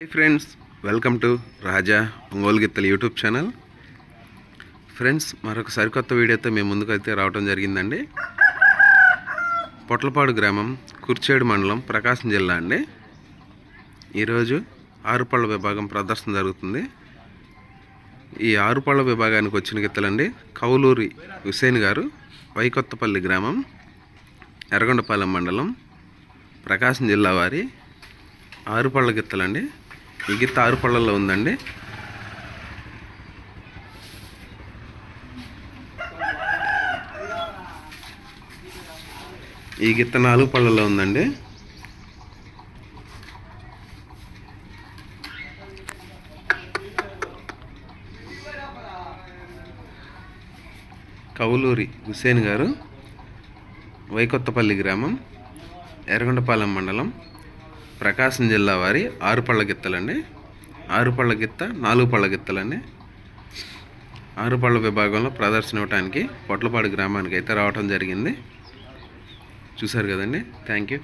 Hi friends welcome to Raja Ongole గిత్తల YouTube channel friends మరొక సరికొత్త వీడియోతో మేము ముందుకైతే రావడం జరిగిందండి. పొట్లపాడు గ్రామం కుర్చేడు మండలం ప్రకాశం జిల్లా అండి. ఈరోజు ఆరుపళ్ళ విభాగం ప్రదర్శన జరుగుతుంది. ఈ ఆరుపళ్ళ విభాగానికి వచ్చిన గిత్తలండి కౌలూరి హుసేన్ గారు వైకొత్తపల్లి గ్రామం ఎర్రగొండపాలెం మండలం ప్రకాశం జిల్లా వారి ఆరుపళ్ళ గిత్తలండి. ఈ గిత్త ఆరు పళ్ళల్లో ఉందండి. ఈ గిత్త నాలుగు పళ్ళల్లో ఉందండి. కౌలూరి హుసేన్ గారు వైకొత్తపల్లి గ్రామం ఎర్రగొండపాలెం మండలం ప్రకాశం జిల్లా వారి ఆరు పళ్ళ గిత్తలండి. ఆరు పళ్ళ గిత్త నాలుగు పళ్ళ గిత్తలండి. ఆరు పళ్ళ విభాగంలో ప్రదర్శన ఇవ్వడానికి పొట్లపాడు గ్రామానికి అయితే రావటం జరిగింది. చూశారు కదండి. Thank you.